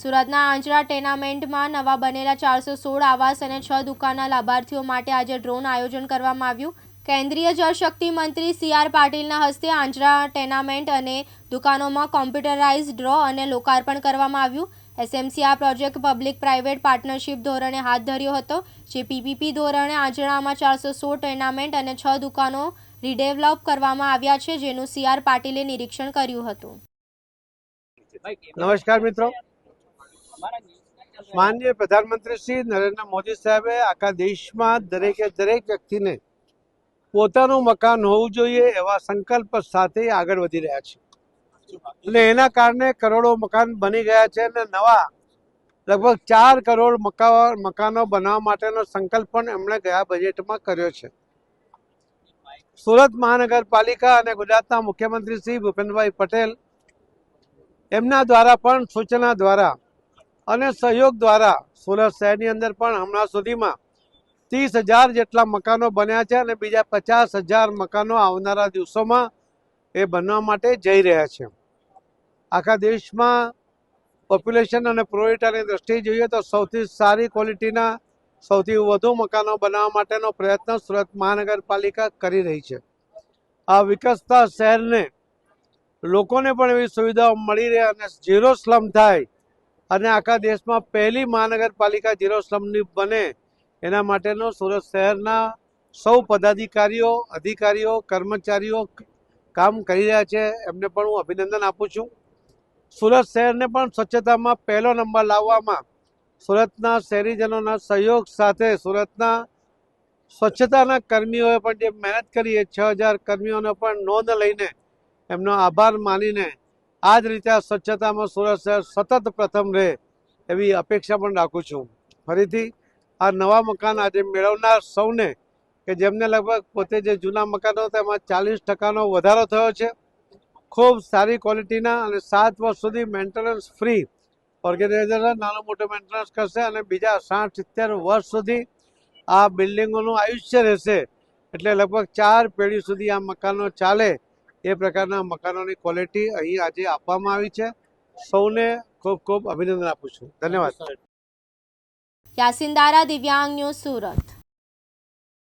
સુરતના આંજરા ટેનામેન્ટમાં નવા બનેલા ચારસો સોળ આવાસ અને છ દુકાનના લાભાર્થીઓ માટે આજે ડ્રોન આયોજન કરવામાં આવ્યું. કેન્દ્રીય જળશક્તિ મંત્રી સી આર પાટીલના હસ્તે આંજરા ટેનામેન્ટ અને દુકાનોમાં કોમ્પ્યુટરાઇઝ ડ્રો અને લોકાર્પણ કરવામાં આવ્યું. એસએમસી આ પ્રોજેક્ટ પબ્લિક પ્રાઇવેટ પાર્ટનરશિપ ધોરણે હાથ ધર્યો હતો, જે પીપીપી ધોરણે આંજરામાં ચારસો સોળ ટેનામેન્ટ અને છ દુકાનો રીડેવલપ કરવામાં આવ્યા છે, જેનું સી આર પાટીલે નિરીક્ષણ કર્યું હતું. નમસ્કાર મિત્રો. માનનીય પ્રધાનમંત્રી શ્રી નરેન્દ્ર મોદી સાહેબે આખા દેશમાં દરેકે દરેક વ્યક્તિને પોતાનું મકાન હોવું જોઈએ એવા સંકલ્પ સાથે આગળ વધી રહ્યા છે. એટલે એના કારણે કરોડો મકાન બની ગયા છે અને નવા લગભગ ચાર કરોડ મકા, મકાનો બનાવવા માટેનો સંકલ્પ પણ એમણે ગયા બજેટમાં કર્યો છે. સુરત મહાનગરપાલિકા અને ગુજરાતના મુખ્યમંત્રી શ્રી ભૂપેન્દ્રભાઈ પટેલ એમના દ્વારા પણ સૂચના દ્વારા અને સહયોગ દ્વારા સુરત શહેરની અંદર પણ હમણાં સુધીમાં ત્રીસ હજાર જેટલા મકાનો બન્યા છે અને બીજા પચાસ હજાર મકાનો આવનારા દિવસોમાં એ બનવા માટે જઈ રહ્યા છે. આખા દેશમાં પોપ્યુલેશન અને પ્રોરિટાની દ્રષ્ટિએ જોઈએ તો સૌથી સારી ક્વોલિટીના સૌથી વધુ મકાનો બનાવવા માટેનો પ્રયત્ન સુરત મહાનગરપાલિકા કરી રહી છે. આ વિકસતા શહેરને લોકોને પણ એવી સુવિધાઓ મળી રહે અને ઝીરો સ્લમ થાય અને આખા દેશમાં પહેલી મહાનગરપાલિકા ઝીરો સ્લમની બને, એના માટેનો સુરત શહેરના સૌ પદાધિકારીઓ, અધિકારીઓ, કર્મચારીઓ કામ કરી રહ્યા છે. એમને પણ હું અભિનંદન આપું છું. સુરત શહેરને પણ સ્વચ્છતામાં પહેલો નંબર લાવવામાં સુરતના શહેરીજનોના સહયોગ સાથે સુરતના સ્વચ્છતાના કર્મીઓએ પણ જે મહેનત કરી એ છ હજાર કર્મીઓને પણ નોંધ લઈને એમનો આભાર માનીને આ જ રીતે આ સ્વચ્છતામાં સુરત શહેર સતત પ્રથમ રહે એવી અપેક્ષા પણ રાખું છું. ફરીથી આ નવા મકાન આજે મેળવનાર સૌને કે જેમને લગભગ પોતે જે જૂના મકાનો હતા એમાં ચાલીસ ટકાનો વધારો થયો છે. ખૂબ સારી ક્વોલિટીના અને સાત વર્ષ સુધી મેન્ટેનન્સ ફ્રી ઓર્ગેનાઇઝેશન નાનું મોટું મેન્ટેનન્સ કરશે અને બીજા સાઠ સિત્તેર વર્ષ સુધી આ બિલ્ડિંગોનું આયુષ્ય રહેશે. એટલે લગભગ ચાર પેઢી સુધી આ મકાનો ચાલે એ પ્રકારના મકાનોની ક્વોલિટી અહીં આજે આપવામાં આવી છે. સૌને ખૂબ ખૂબ અભિનંદન આપું છું. ધન્યવાદ. યાસિન દારા દિવ્યાંગ ન્યૂઝ સુરત.